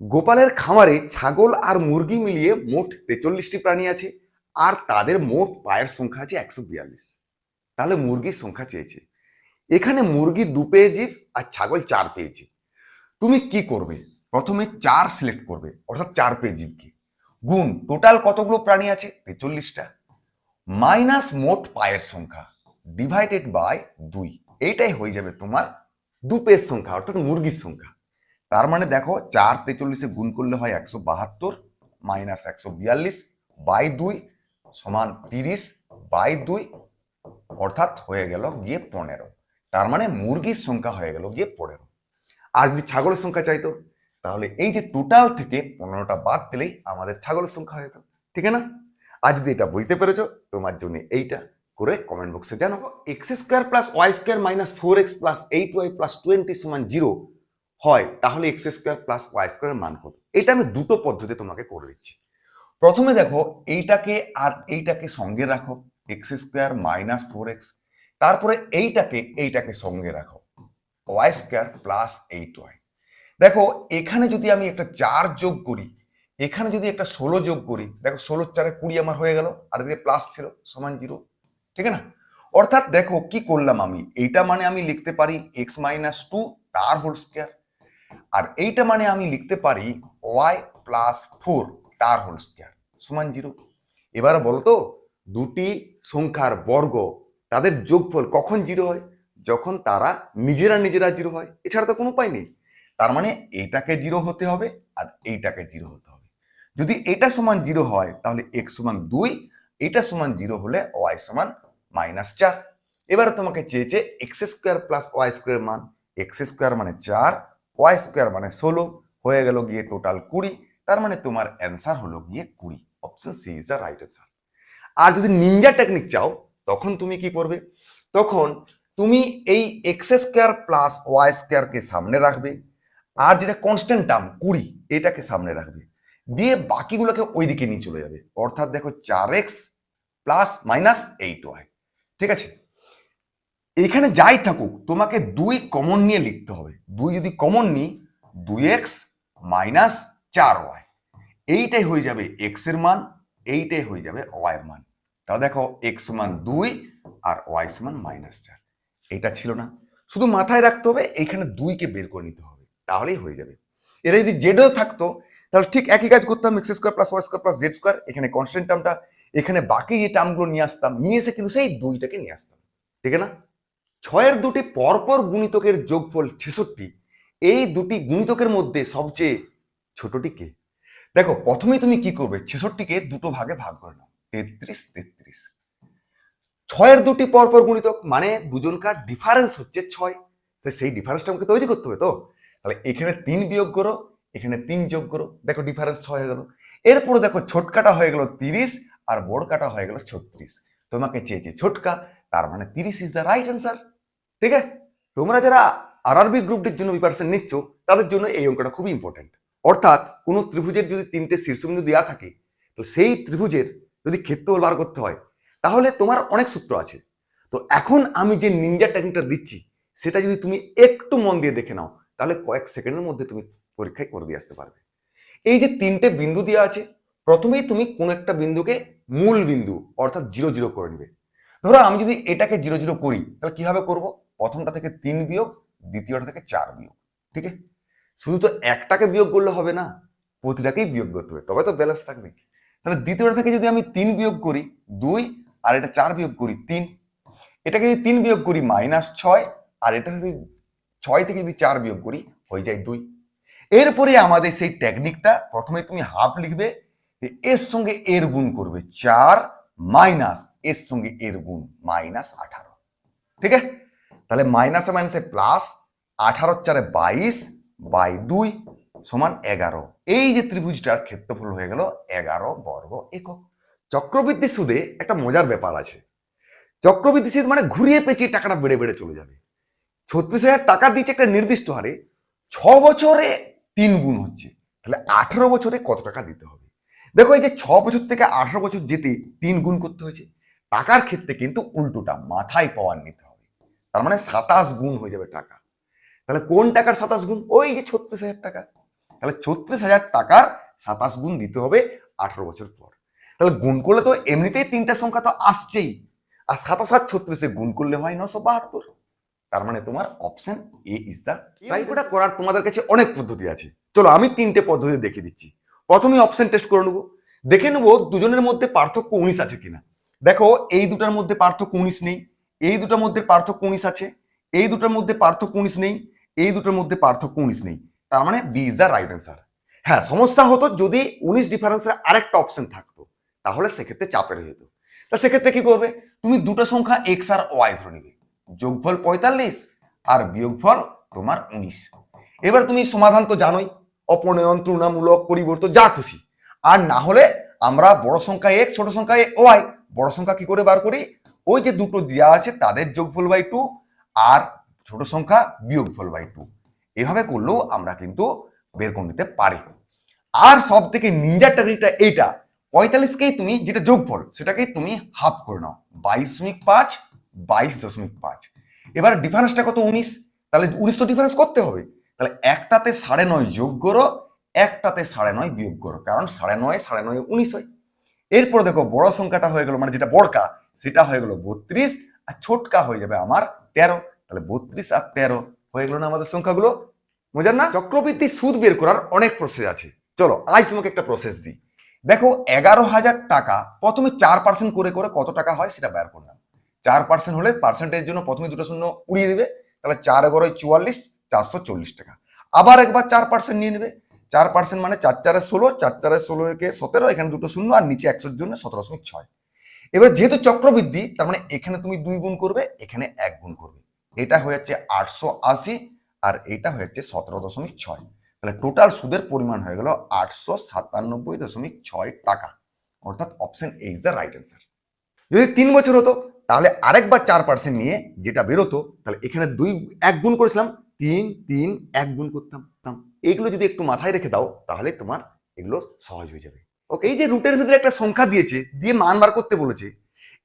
গোপালের খামারে ছাগল আর মুরগি মিলিয়ে মোট তেচল্লিশটি প্রাণী আছে, আর তাদের মোট পায়ের সংখ্যা আছে একশো বিয়াল্লিশ। তাহলে মুরগির সংখ্যা চেয়েছে। এখানে মুরগি দু পেয়েছি আর ছাগল চার পেয়েছি। তুমি কি করবে? প্রথমে চার সিলেক্ট করবে, অর্থাৎ চার পেয়েজিবকে গুণ টোটাল কতগুলো প্রাণী আছে? তেচল্লিশটা। মাইনাস মোট পায়ের সংখ্যা ডিভাইডেড বাই দুই। এইটাই হয়ে যাবে তোমার দু পেয়ের সংখ্যা, অর্থাৎ মুরগির সংখ্যা। তার মানে দেখো চার তেচল্লিশে গুণ করলে হয় একশো বাহাত্তর মাইনাস একশো বিয়াল্লিশ বাই দুই সমান তিরিশ বাই দুই অর্থাৎ হয়ে গেল গিয়ে পনেরো। তার মানে মুরগির সংখ্যা হয়ে গেল গিয়ে পনেরো। আর যদি ছাগলের সংখ্যা চাইতো, তাহলে এই যে টোটাল থেকে পনেরোটা বাদ দিলেই আমাদের ছাগলের সংখ্যা হয়ে যেত, ঠিক না? আজ যদি এটা বুঝতে পেরেছ, তোমার জন্য এইটা করে কমেন্ট বক্সে জানাব। X square plus y square minus four x plus eight y plus twenty সমান জিরো হয়, তাহলে এক্স স্কোয়ার প্লাস ওয়াই স্কোয়ারের মান কত? এটা আমি দুটো পদ্ধতি তোমাকে করে দিচ্ছি। প্রথমে দেখো, এইটাকে আর এইটাকে সঙ্গে রাখো x square minus four x তারপরে এইটাকে এইটাকে সঙ্গে রাখো y square plus eight y দেখো, এখানে যদি আমি একটা চার যোগ করি, এখানে যদি একটা ষোলো যোগ করি, দেখো ষোলোর চারে কুড়ি আমার হয়ে গেল, আর এদিকে প্লাস ছিল, সমান জিরো ঠিক না? অর্থাৎ দেখো কি করলাম আমি, এইটা মানে আমি লিখতে পারি এক্স মাইনাস টু তার হোল স্কোয়ার আর এইটা মানে আমি লিখতে পারি ওয়াই প্লাস ফোর, তার হোল স্কোয়ার, সমান জিরো। এবার বলতো, দুটি সংখ্যার বর্গ, তাদের যোগফল কখন জিরো হয়? যখন তারা নিজেরা নিজেরা জিরো হয়। এছাড়া তো কোনো উপায় নেই। তার মানে এইটাকে জিরো হতে হবে আর এইটাকে জিরো হতে হবে। যদি এটা সমান জিরো হয়, তাহলে এক্স সমান দুই এটা সমান জিরো হলে ওয়াই সমান মাইনাস চার। এবার তোমাকে চেয়েছে x square plus y square মান এক্স স্কোয়ার মানে চার ওয়াই স্কোয়ার মানে ষোলো, হয়ে গেল গিয়ে টোটাল কুড়ি, তার মানে তোমার অ্যান্সার হলো গিয়ে কুড়ি। Option C is the right answer আর যদি নিনজা টেকনিক চাও, তখন তুমি কি করবে? তখন তুমি এই এক্স স্কোয়ার প্লাস ওয়াই স্কোয়ারকে সামনে রাখবে, আর যেটা কনস্ট্যান্ট টার্ম কুড়ি, এটাকে সামনে রাখবে। দিয়ে বাকিগুলোকে ওইদিকে নিয়ে চলে যাবে। অর্থাৎ দেখো চার x plus minus eight y ঠিক আছে? এখানে যাই থাকুক, তোমাকে দুই কমন নিয়ে লিখতে হবে। দুই যদি কমন নিই, দুই এক্স মাইনাস চার ওয়াই এইটাই হয়ে যাবে এক্সের মান, এইটাই হয়ে যাবে ওয়াই মান। তাহলে দেখো এক্স মান দুই আর ওয়াই সমান মাইনাস চার। এটা ছিল না। শুধু মাথায় রাখতে হবে এইখানে দুইকে বের করে নিতে হবে। তাহলেই হয়ে যাবে। এটা যদি জেডও থাকতো, তাহলে ঠিক একই কাজ করতাম x square plus y square plus z square এখানে কনস্ট্যান্ট টার্মটা এখানে বাকি যে টার্মগুলো নিয়ে আসতাম, নিয়ে এসে কিন্তু সেই দুইটাকে নিয়ে আসতাম। ঠিক না? ছয়ের দুটি পরপর গুণিতকের যোগফল ছেষট্টি, এই দুটি গুণিতকের মধ্যে সবচেয়ে ছোটটি কে? দেখো, প্রথমেই তুমি কি করবে? ছেষট্টিকে দুটো ভাগে ভাগ করে নাও। তেত্রিশ তেত্রিশ। ছয়ের দুটি পরপর গুণিতক মানে দুজনকার ডিফারেন্স হচ্ছে ছয়। তো সেই ডিফারেন্সটা আমাকে তৈরি করতে হবে তো? তাহলে এখানে তিন বিয়োগ করো, এখানে তিন যোগ করো। দেখো ডিফারেন্স ছয় হয়ে গেল। এরপরে দেখো, ছোটকাটা হয়ে গেল তিরিশ আর বড় কাটা হয়ে গেল ছত্রিশ। তোমাকে চেয়েছে ছোটকা, তার মানে তিরিশ ইজ দ্য রাইট অ্যান্সার ঠিক আছে? তোমরা যারা আরআরবি গ্রুপটির জন্য প্রিপারেশন নিচ্ছ, তাদের জন্য এই অঙ্কটা খুবই ইম্পর্টেন্ট অর্থাৎ কোনো ত্রিভুজের যদি তিনটে শীর্ষবিন্দু দেওয়া থাকে, তো সেই ত্রিভুজের যদি ক্ষেত্রফল বার করতে হয়, তাহলে তোমার অনেক সূত্র আছে। তো এখন আমি যে নিনজা টেকনিকটা দিচ্ছি, সেটা যদি তুমি একটু মন দিয়ে দেখে নাও, তাহলে কয়েক সেকেন্ডের মধ্যে তুমি পরীক্ষায় করে দিয়ে আসতে পারবে। এই যে তিনটে বিন্দু দেওয়া আছে, প্রথমেই তুমি কোন একটা বিন্দুকে মূল বিন্দু, অর্থাৎ জিরো জিরো করে নেবে। ধরো আমি যদি এটাকে জিরো জিরো করি, তাহলে কীভাবে করব? প্রথমটা থেকে তিন বিয়োগ, দ্বিতীয়টা থেকে চার বিয়োগ, ঠিক আছে? শুধু তো একটাকে বিয়োগ করলে হবে না, প্রতিটাকেই বিয়োগ করতে হবে, তবে তো ব্যালেন্স থাকবে। তাহলে দ্বিতীয়টা থেকে যদি আমি তিন বিয়োগ করি, দুই, আর এটা চার বিয়োগ করি, তিন, এটাকে যদি তিন বিয়োগ করি মাইনাস ছয়, আর এটা যদি ছয় থেকে যদি চার বিয়োগ করি, হয়ে যায় দুই। এরপরে আমাদের সেই টেকনিকটা প্রথমে তুমি হাফ লিখবে এর সঙ্গে এর গুণ করবে চার মাইনাস এর সঙ্গে এর গুণ মাইনাস আঠারো। ঠিক আছে? তাহলে মাইনাসে মাইনাসে প্লাস আঠারো চারে বাইশ বাই দুই সমান এগারো। এই যে ত্রিভুজটার ক্ষেত্রফল হয়ে গেল এগারো বর্গ একক। চক্রবৃদ্ধি সুদে একটা মজার ব্যাপার আছে। চক্রবৃদ্ধি সুদ মানে ঘুরিয়ে পেঁচিয়ে টাকাটা বেড়ে বেড়ে চলে যাবে। ছত্রিশ হাজার টাকা দিচ্ছে একটা নির্দিষ্ট হারে, ছ বছরে তিন গুণ হচ্ছে। তাহলে আঠেরো বছরে কত টাকা দিতে হবে? দেখো এই যে ছ বছর থেকে আঠারো বছর যেতে তিন গুণ করতে হয়েছে। টাকার ক্ষেত্রে কিন্তু উল্টোটা মাথায় পাওয়ার নিতে হবে। তার মানে সাতাশ গুণ হয়ে যাবে টাকা। তাহলে কোন টাকার সাতাশ গুণ? ওই যে ছত্রিশ হাজার টাকা। তাহলে ছত্রিশ হাজার টাকার সাতাশ গুণ দিতে হবে আঠারো বছর পর। তাহলে গুণ করলে তো এমনিতেই তিনটা সংখ্যা তো আসছেই। আর সাতাশ আর ছত্রিশে গুণ করলে হয় নশো বাহাত্তর। তার মানে তোমার অপশন এ ইজ দ্য ওটা করার তোমাদের কাছে অনেক পদ্ধতি আছে। চলো আমি তিনটে পদ্ধতি দেখে দিচ্ছি। প্রথমে অপশন টেস্ট করে নেব। দেখে নেব দুজনের মধ্যে পার্থক্য উনিশ আছে কিনা। দেখো, এই দুটার মধ্যে পার্থক্য উনিশ নেই, এই দুটার মধ্যে পার্থক্য উনিশ আছে, এই দুটার মধ্যে পার্থক্য উনিশ নেই, এই দুটার মধ্যে পার্থক্য উনিশ নেই। তার মানে B is the right answer হ্যাঁ সমস্যা হতো যদি উনিশ ডিফারেন্সের আরেকটা অপশন থাকতো, তাহলে সেক্ষেত্রে চাপের হয়ে যেত। তা সেক্ষেত্রে কি করবে? তুমি দুটো সংখ্যা এক্স আর ওয়াই ধরে নিবে, যোগফল পঁয়তাল্লিশ আর বিয়োগফল তোমার উনিশ। এবার তুমি সমাধান তো জানোই অপনয়ন তুলনামূলক পরিবর্তন, যা খুশি। আর না হলে আমরা বড় সংখ্যা এক, ছোট সংখ্যা ওয়াই, বড় সংখ্যা কি করে বার করি? ওই যে দুটো দেওয়া আছে, তাদের যোগফল বাই টু আর ছোট সংখ্যা বিয়োগফল বাই টু। এভাবে করলেও আমরা কিন্তু বের করে নিতে পারি। আর সব থেকে নিঞ্জার টেকনিকটা এইটা, পঁয়তাল্লিশকেই তুমি যেটা যোগফল, সেটাকেই তুমি হাফ করে নাও। বাইশ দশমিক পাঁচ, বাইশ দশমিক পাঁচ। এবার ডিফারেন্সটা কত? উনিশ। তাহলে উনিশ তো ডিফারেন্স করতে হবে। তাহলে একটাতে সাড়ে নয় যোগ করো, একটাতে সাড়ে নয় বিয়োগ করো। কারণ সাড়ে নয় সাড়ে নয়, উনিশ হয়। এরপর দেখো, বড় সংখ্যাটা হয়ে গেল মানে যেটা বড়কা, সেটা হয়ে গেল বত্রিশ, আর ছোটকা হয়ে যাবে আমার তেরো। তাহলে বত্রিশ আর তেরো হয়ে গেল না আমাদের সংখ্যাগুলো? বোঝার না? চক্রবৃদ্ধি সুদ বের করার অনেক প্রসেস আছে। চলো আজ তোমাকে একটা প্রসেস দিই। দেখো, এগারো হাজার টাকা, প্রথমে চার পার্সেন্ট করে করে কত টাকা হয় সেটা বের করলাম। চার পার্সেন্ট হলে পার্সেন্টের জন্য প্রথমে দুটো শূন্য উড়িয়ে দেবে। তাহলে চার এগারোয় চুয়াল্লিশ চারশো চল্লিশ টাকা। আবার একবার চার পার্সেন্ট নিয়ে নেবে। চার পার্সেন্ট মানে চার চারে ষোলো, চার চারে ষোলো একে সতেরো, এখানে দুটো শূন্য আর নিচে একশোর জন্য সতেরো দশমিক ছয়। এবার যেহেতু চক্রবৃদ্ধি, তার মানে এখানে তুমি দুই গুণ করবে, এখানে এক গুণ করবে। এটা হয়ে যাচ্ছে আটশো আশি আর এটা হয়ে যাচ্ছে সতেরো দশমিক ছয়। তাহলে টোটাল সুদের পরিমাণ হয়ে গেল আটশো সাতানব্বই দশমিক ছয় টাকা। অর্থাৎ option A is the right answer যদি তিন বছর হতো, তাহলে আরেকবার চার পার্সেন্ট নিয়ে যেটা বেরোতো, তাহলে এখানে দুই, এক গুণ করেছিলাম তিন তিন, এক গুণ করতাম তাম। এগুলো যদি একটু মাথায় রেখে দাও, তাহলে তোমার এগুলো সহজ হয়ে যাবে। ওকে এই যে রুটের ভিতরে একটা সংখ্যা দিয়েছে, দিয়ে মান বার করতে বলেছে,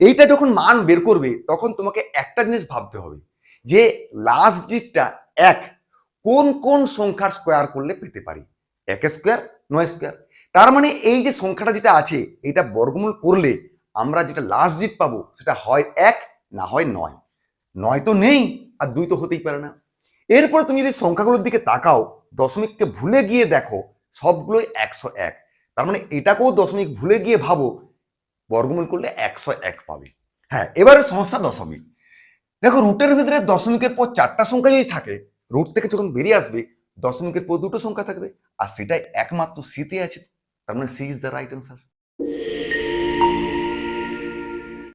এইটা যখন মান বের করবে, তখন তোমাকে একটা জিনিস ভাবতে হবে, যে লাস্ট ডিজিটটা এক, কোন কোন সংখ্যার স্কোয়ার করলে পেতে পারি? এক স্কোয়ার নয় স্কোয়ার তার মানে এই যে সংখ্যাটা যেটা আছে, এটা বর্গমূল করলে আমরা যেটা লাস্ট ডিজিট পাবো, সেটা হয় এক, না হয় নয়। নয় তো নেই, আর দুই তো হতেই পারে না। এরপর তুমি যদি সংখ্যাগুলোর দিকে তাকাও, দশমিককে ভুলে গিয়ে দেখো, সবগুলোই একশো এক। তার মানে এটাকেও দশমিক ভুলে গিয়ে ভাবো, বর্গমূল করলে একশো এক পাবে। হ্যাঁ এবারে সমস্যা দশমিক। দেখো, রুটের ভিতরে দশমিকের পর চারটা সংখ্যা যদি থাকে, রুট থেকে যখন বেরিয়ে আসবে, দশমিকের পর দুটো সংখ্যা থাকবে, আর সেটাই একমাত্র সিতে আছে। তার মানে C is the right answer